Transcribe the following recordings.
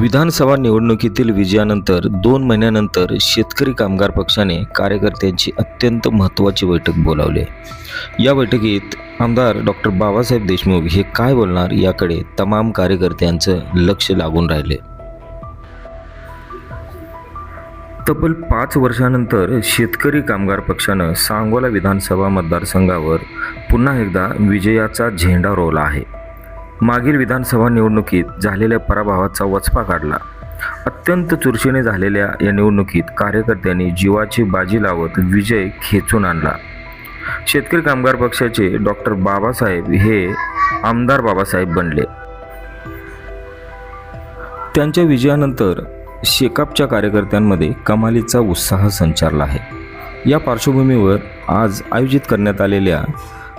विधानसभा निवडणुकीतील विजयानंतर दोन महिन्यानंतर शेतकरी कामगार पक्षाने कार्यकर्त्यांची अत्यंत महत्त्वाची बैठक बोलावली. या बैठकीत आमदार डॉक्टर बाबासाहेब देशमुख हे काय बोलणार याकडे तमाम कार्यकर्त्यांचं लक्ष लागून राहिले. तब्बल पाच वर्षानंतर शेतकरी कामगार पक्षानं सांगोला विधानसभा मतदारसंघावर पुन्हा एकदा विजयाचा झेंडा रोवला आहे. मागील विधानसभा निवडणुकीत झालेल्या पराभवाचा वचपा काढला. अत्यंत चुरशीने झालेल्या या निवडणुकीत कार्यकर्त्यांनी जीवाची बाजी लावत विजय खेचून आणला. शेतकरी कामगार पक्षाचे डॉक्टर बाबासाहेब हे आमदार बाबासाहेब बनले. त्यांच्या विजयानंतर शेकापच्या कार्यकर्त्यांमध्ये कमालीचा उत्साह संचारला आहे. या पार्श्वभूमीवर आज आयोजित करण्यात आलेल्या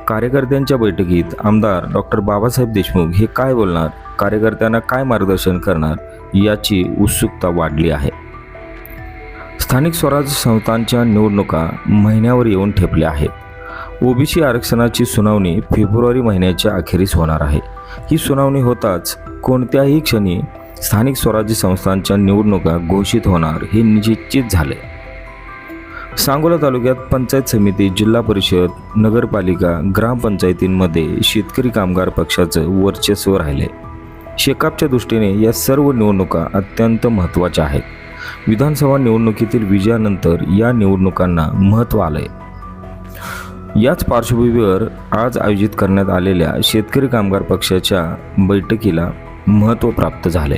कार्यकर्त्यांच्या बैठकीत आमदार डॉक्टर बाबासाहेब देशमुख हे काय बोलणार? कार्यकर्त्यांना काय मार्गदर्शन करणार? याची उत्सुकता वाढली आहे. स्थानिक स्वराज्य संस्थांच्या निवडणुका महिन्यावर येऊन ठेपल्या आहेत. ओबीसी आरक्षणाची सुनावणी फेब्रुवारी महिन्याच्या अखेरीस होणार आहे. ही सुनावणी होताच कोणत्याही क्षणी स्थानिक स्वराज्य संस्थांच्या निवडणुका घोषित होणार हे निश्चित झाले सांगोला तालुक्यात पंचायत समिती जिल्हा परिषद नगरपालिका ग्रामपंचायतींमध्ये शेतकरी कामगार पक्षाचं वर्चस्व राहिले. शेकापच्या दृष्टीने या सर्व निवडणुका अत्यंत महत्त्वाच्या आहेत. विधानसभा निवडणुकीतील विजयानंतर या निवडणुकांना महत्त्व आलंय. याच पार्श्वभूमीवर आज आयोजित करण्यात आलेल्या शेतकरी कामगार पक्षाच्या बैठकीला महत्त्व प्राप्त झाले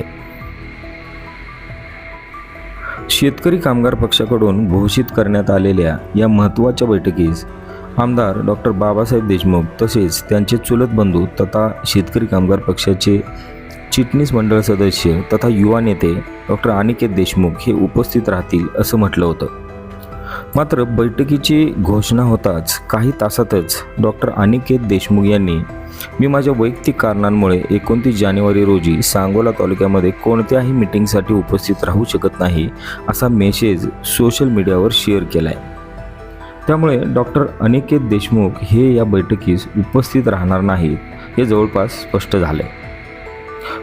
शेतकरी कामगार पक्षाकडून घोषित करण्यात आलेल्या या महत्त्वाच्या बैठकीस आमदार डॉक्टर बाबासाहेब देशमुख तसेच त्यांचे चुलत बंधू तथा शेतकरी कामगार पक्षाचे चिटणीस मंडळ सदस्य तथा युवा नेते डॉक्टर अनिकेत देशमुख हे उपस्थित राहतील असं म्हटलं होतं. मात्र बैठकीची घोषणा होताच काही तासातच डॉक्टर अनिकेत देशमुख यांनी मी माझ्या वैयक्तिक कारणांमुळे एकोणतीस जानेवारी रोजी सांगोला तालुक्यामध्ये कोणत्याही मिटिंगसाठी उपस्थित राहू शकत नाही असा मेसेज सोशल मीडियावर शेअर केला आहे त्यामुळे डॉक्टर अनिकेत देशमुख हे या बैठकीस उपस्थित राहणार नाहीत हे जवळपास स्पष्ट झाले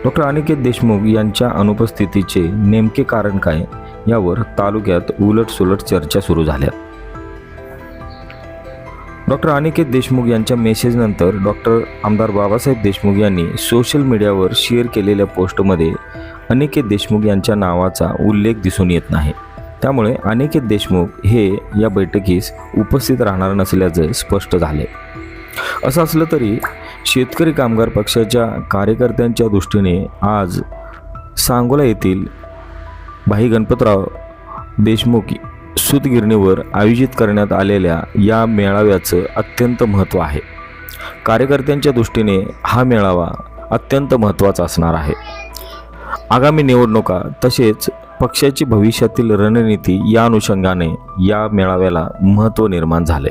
डॉक्टर अनिकेत देशमुख यांच्या अनुपस्थितीचे नेमके कारण काय? यावर तालुक्यात उलटसुलट चर्चा सुरू झाल्या. डॉक्टर अनिकेत देशमुख यांच्या मेसेजनंतर डॉक्टर आमदार बाबासाहेब देशमुख यांनी सोशल मीडियावर शेअर केलेल्या पोस्टमध्ये अनिकेत देशमुख यांच्या नावाचा उल्लेख दिसून येत नाही. त्यामुळे अनिकेत देशमुख हे या बैठकीस उपस्थित राहणार नसल्याचं स्पष्ट झाले असं असलं तरी शेतकरी कामगार पक्षाच्या कार्यकर्त्यांच्या दृष्टीने आज सांगोला येथील भाई गणपतराव देशमुख सूतगिरणीवर आयोजित करण्यात आलेल्या या मेळाव्याचं अत्यंत महत्त्व आहे. कार्यकर्त्यांच्या दृष्टीने हा मेळावा अत्यंत महत्त्वाचा असणार आहे. आगामी निवडणुका तसेच पक्षाची भविष्यातील रणनीती या अनुषंगाने या मेळाव्याला महत्त्व निर्माण झाले.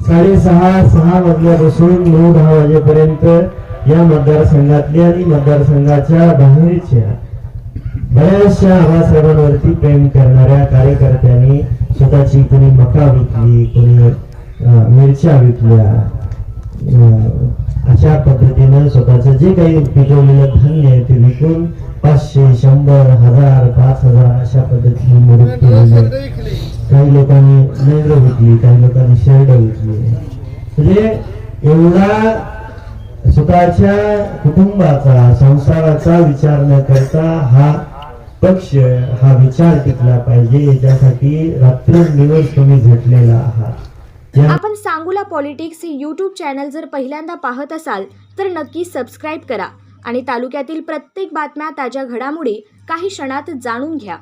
साडेसहा सहा वाजल्यापासून नऊ दहा वाजेपर्यंत या मतदारसंघातल्या आणि मतदारसंघाच्या बाहेरच्या बऱ्याचशा आबासाहेबांवरती प्रेम करणाऱ्या कार्यकर्त्यांनी स्वतःची कोणी मका विकली कोणी मिरच्या विकल्या. अशा पद्धतीनं स्वतःचं जे काही पिकवलेलं धान्य आहे ते विकून पाचशे शंभर हजार पाच हजार अशा पद्धतीने मदत केलेली काही लोकांनी नैद्र विकली काही लोकांनी शर्ट विकली. म्हणजे एवढा स्वतःच्या कुटुंबाचा संसाराचा विचार न करता हा पक्ष हा विचार टिकला पाहिजे याच्यासाठी रात्रंदिवस तुम्ही झटलेला आहात. आपण सांगूला पॉलिटिक्स हे यूट्यूब चॅनल जर पहिल्यांदा पाहत असाल तर नक्की सबस्क्राईब करा आणि तालुक्यातील प्रत्येक बातम्या ताज्या घडामोडी काही क्षणात जाणून घ्या.